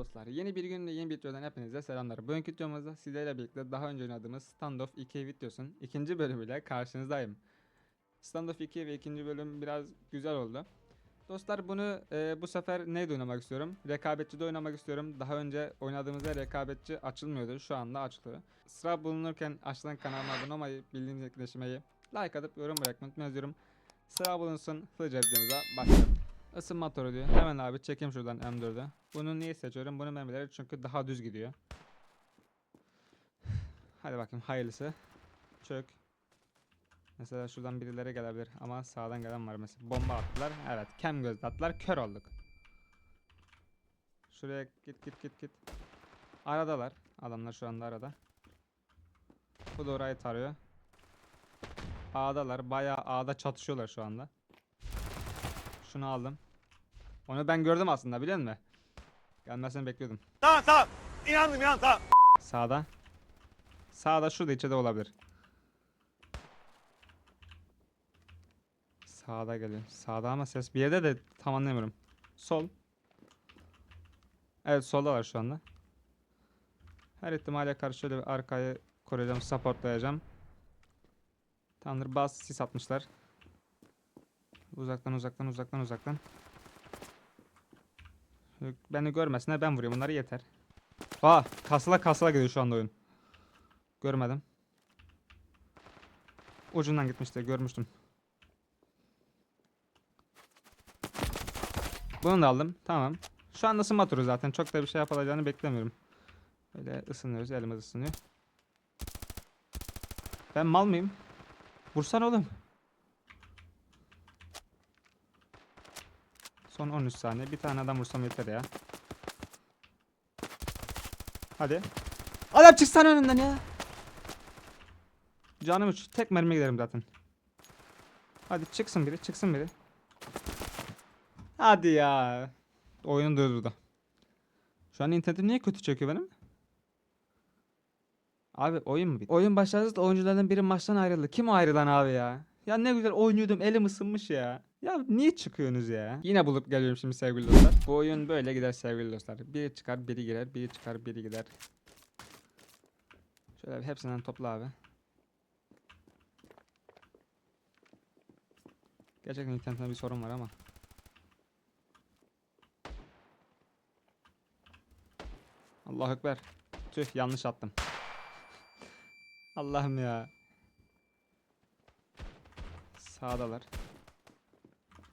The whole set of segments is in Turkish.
dostlar. Yeni bir gün ve yeni bir videodan hepinize selamlar. Bugünkü videomuzda sizlerle birlikte daha önce oynadığımız Standoff 2 videosunun ikinci bölümüyle karşınızdayım. Standoff 2 ve ikinci bölüm biraz güzel oldu. Dostlar bunu e, bu sefer neyde oynamak istiyorum? Rekabetçide oynamak istiyorum. Daha önce oynadığımızda rekabetçi açılmıyordu. Şu anda açılıyor. Sıra bulunurken açılan kanalıma abone olmayı, bildiğiniz etkileşmeyi, like atıp yorum bırakmayı unutmayın. Sıra bulunsun. Hızlıca videomuza başlayalım. Isınma motoru diyor. Hemen abi çekeyim şuradan M4'ü. Bunu niye seçiyorum? Bunu mermileri çünkü daha düz gidiyor. Hadi bakayım hayırlısı. Çök. Mesela şuradan birileri gelebilir ama sağdan gelen var mesela. Bomba attılar. Evet kem gözle attılar. Kör olduk. Şuraya git git git git. Aradalar. Adamlar şu anda arada. Bu da orayı tarıyor. A'dalar. Bayağı A'da çatışıyorlar şu anda. Şunu aldım. Onu ben gördüm aslında biliyor musun? Gelmesini bekliyordum. Tamam tamam. İnandım inandım tamam. Sağda. Sağda şurada içeride olabilir. Sağda geliyor. Sağda ama ses bir yerde de tam anlayamıyorum. Sol. Evet solda var şu anda. Her ihtimale karşı şöyle bir arkayı koruyacağım, supportlayacağım. Tamamdır bas sis atmışlar. Uzaktan uzaktan uzaktan uzaktan. Beni görmesinler ben vuruyorum bunları yeter. Aa kasıla kasıla gidiyor şu anda oyun. Görmedim. Ucundan gitmişti görmüştüm. Bunu da aldım. Tamam. Şu anda ısınma turu zaten. Çok da bir şey yapılacağını beklemiyorum. Böyle ısınıyoruz. Elimiz ısınıyor. Ben mal mıyım? Vursan oğlum. Son 13 saniye. Bir tane adam vursam yeter ya. Hadi. Adam çıksana önünden ya. Canım üç. Tek mermi giderim zaten. Hadi çıksın biri. Çıksın biri. Hadi ya. Oyunu durdurdu. Şu an internetim niye kötü çekiyor benim? Abi oyun mu bitti? Oyun başladı da oyunculardan biri maçtan ayrıldı. Kim ayrılan abi ya? Ya ne güzel oynuyordum elim ısınmış ya. Ya niye çıkıyorsunuz ya? Yine bulup geliyorum şimdi sevgili dostlar. Bu oyun böyle gider sevgili dostlar. Biri çıkar biri girer, biri çıkar biri gider. Şöyle hepsinden topla abi. Gerçekten internette bir sorun var ama. Allahu Ekber. Tüh yanlış attım. Allah'ım ya. Sağdalar.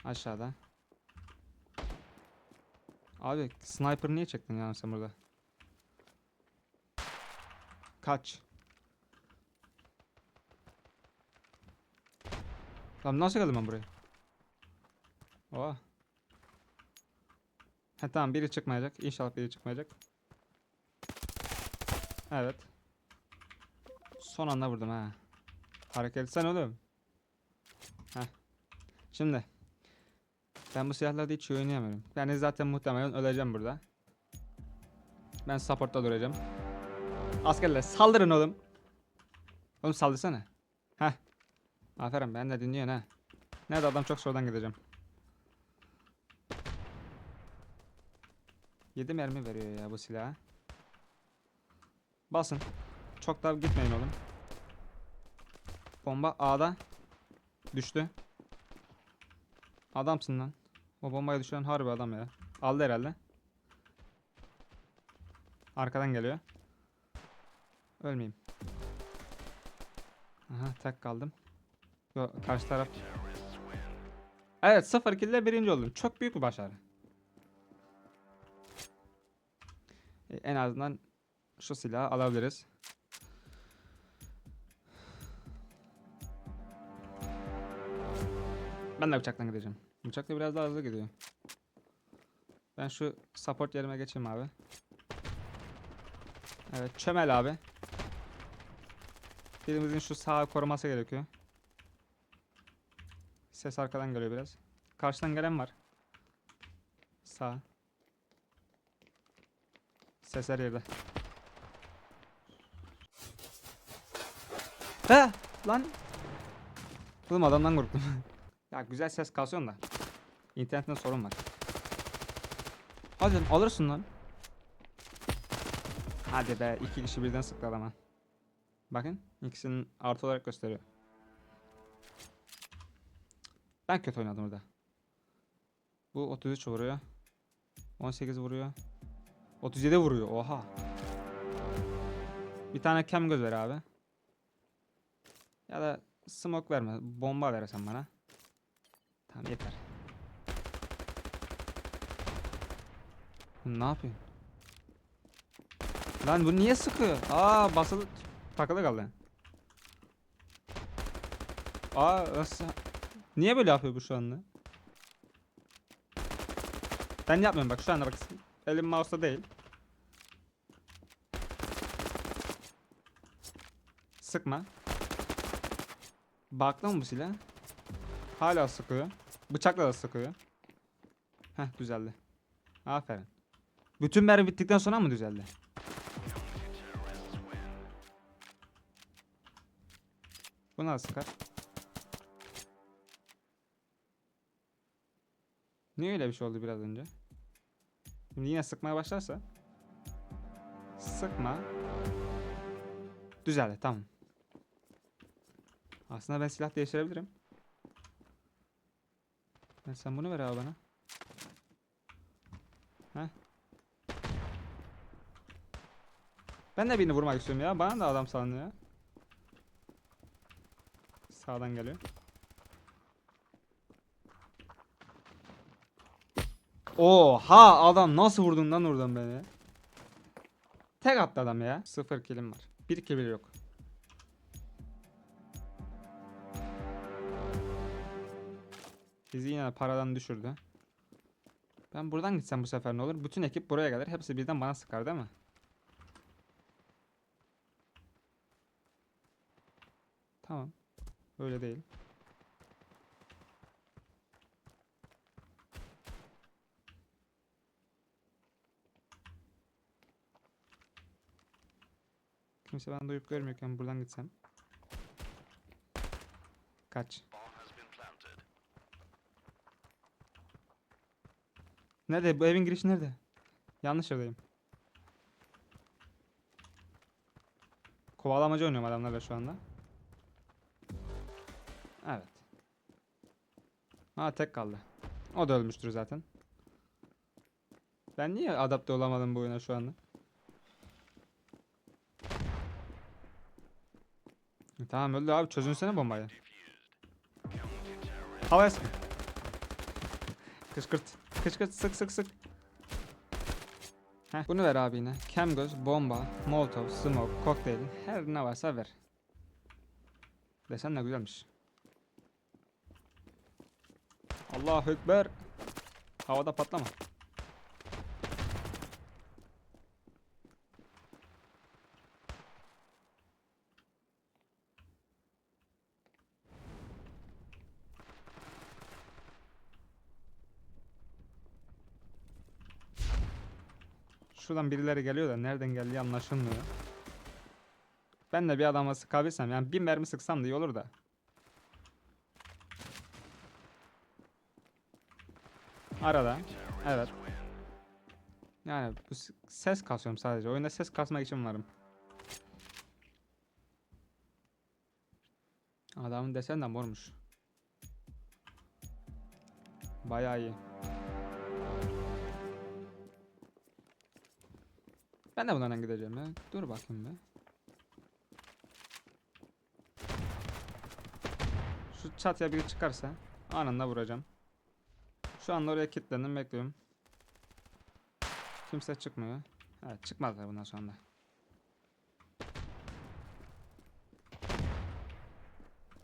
Aşağıda. Abi sniper niye çektin ya sen burada? Kaç. Lan nasıl geldim ben buraya? Oha. He tamam biri çıkmayacak. İnşallah biri çıkmayacak. Evet. Son anda vurdum ha. Hareket etsen oğlum. Heh. Şimdi. Ben bu silahlarda hiç oynayamıyorum. Yani zaten muhtemelen öleceğim burada. Ben supportta duracağım. Askerler saldırın oğlum. Oğlum saldırsana. Heh. Aferin ben de dinliyorsun ha. Nerede adam çok sonradan gideceğim. 7 mermi veriyor ya bu silah. Basın. Çok da gitmeyin oğlum. Bomba A'da. Düştü. Adamsın lan. O bombayı düşüren harbi adam ya. Aldı herhalde. Arkadan geliyor. Ölmeyeyim. Aha tek kaldım. Yo, karşı taraf. Evet 0 kill ile birinci oldum. Çok büyük bir başarı. E, en azından şu silahı alabiliriz. Ben de bıçaktan gideceğim. Bıçakla biraz daha hızlı gidiyor. Ben şu support yerime geçeyim abi. Evet çömel abi. Birimizin şu sağa koruması gerekiyor. Ses arkadan geliyor biraz. Karşıdan gelen var. Sağ. Ses her yerde. He lan. Oğlum adamdan korktum. ya güzel ses kalsın da. İnternetten sorun var. Hadi lan, alırsın lan. Hadi be iki kişi birden sıktı adama. Bakın ikisinin artı olarak gösteriyor. Ben kötü oynadım orada. Bu 33 vuruyor. 18 vuruyor. 37 vuruyor. Oha. Bir tane kem göz ver abi. Ya da smoke verme. Bomba verirsen bana. Tamam yeter. Ne yapıyorsun? Lan bu niye sıkıyor? Aa basılı takılı kaldı. Aa nasıl? Niye böyle yapıyor bu şu anda? Ben yapmıyorum bak şu anda bak elim mouse'da değil. Sıkma. Baklı mı bu silah? Hala sıkıyor. Bıçakla da sıkıyor. Heh düzeldi. Aferin. Bütün mermi bittikten sonra mı düzeldi? Bu nasıl sıkar? Niye öyle bir şey oldu biraz önce? Şimdi yine sıkmaya başlarsa Sıkma Düzeldi tamam Aslında ben silah değiştirebilirim sen bunu ver abi bana Heh. Ben de birini vurmak istiyorum ya bana da adam sanıyor Sağdan geliyor Oha adam nasıl vurdun lan oradan beni? Tek attı adam ya. Sıfır kilim var. Bir kill yok. Bizi yine paradan düşürdü. Ben buradan gitsem bu sefer ne olur? Bütün ekip buraya gelir. Hepsi birden bana sıkar değil mi? Tamam. Öyle değil. Kimse ben duyup görmüyorken buradan gitsem. Kaç. Nerede? Bu evin girişi nerede? Yanlış yerdeyim. Kovalamacı oynuyorum adamlarla şu anda. Ha tek kaldı. O da ölmüştür zaten. Ben niye adapte olamadım bu oyuna şu anda? E, Tamam öldü abi çözünsene bombayı. Havaya sık. Kışkırt. Kışkırt sık sık sık. Heh, bunu ver abi yine. Kem bomba, molotov, smoke, kokteyl. Her ne varsa ver. Desen de güzelmiş. Allahu Ekber. Havada patlama. Şuradan birileri geliyor da nereden geldiği anlaşılmıyor. Ben de bir adama sıkabilsem yani bir mermi sıksam da iyi olur da. Arada. Evet. Yani bu ses kasıyorum sadece. Oyunda ses kasmak için varım. Adamın desen de mormuş. Bayağı iyi. Ben de bunlardan gideceğim ya. Dur bakayım be. Şu çatıya biri çıkarsa anında vuracağım. Şu anda oraya kilitlendim bekliyorum. Kimse çıkmıyor. Evet çıkmazlar bundan sonra.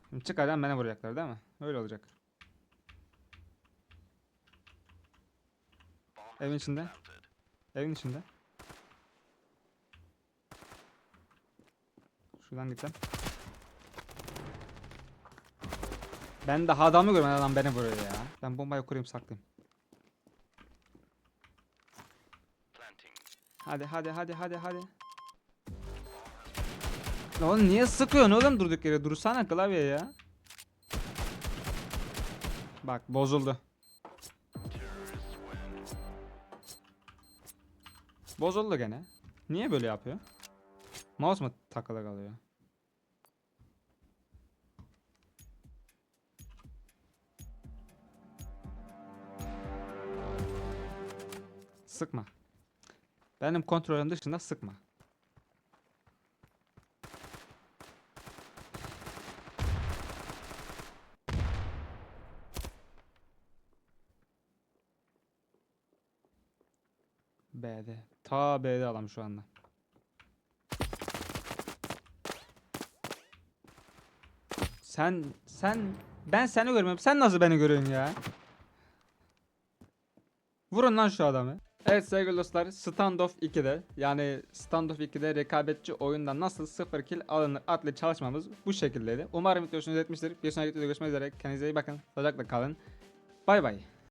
Şimdi çıkacağım beni vuracaklar değil mi? Öyle olacak. Evin içinde. Evin içinde. Şuradan gideceğim. Ben daha adamı görmeden adam beni vuruyor ya. Ben bombayı kurayım saklayayım. Hadi hadi hadi hadi hadi. Lan Oğlum niye sıkıyorsun oğlum durduk yere? Dursana klavye ya. Bak bozuldu. Bozuldu gene. Niye böyle yapıyor? Mouse mu takılı kalıyor? Sıkma. Benim kontrolüm dışında sıkma. B'de. Ta B'de adam şu anda. Sen sen ben seni görmüyorum. Sen nasıl beni görüyorsun ya? Vurun lan şu adamı. Evet sevgili dostlar Standoff 2'de yani Standoff 2'de rekabetçi oyunda nasıl 0 kill alınır adlı çalışmamız bu şekildeydi. Umarım video hoşunuza gitmiştir. Bir sonraki videoda görüşmek üzere. Kendinize iyi bakın. Sağlıcakla kalın. Bay bay.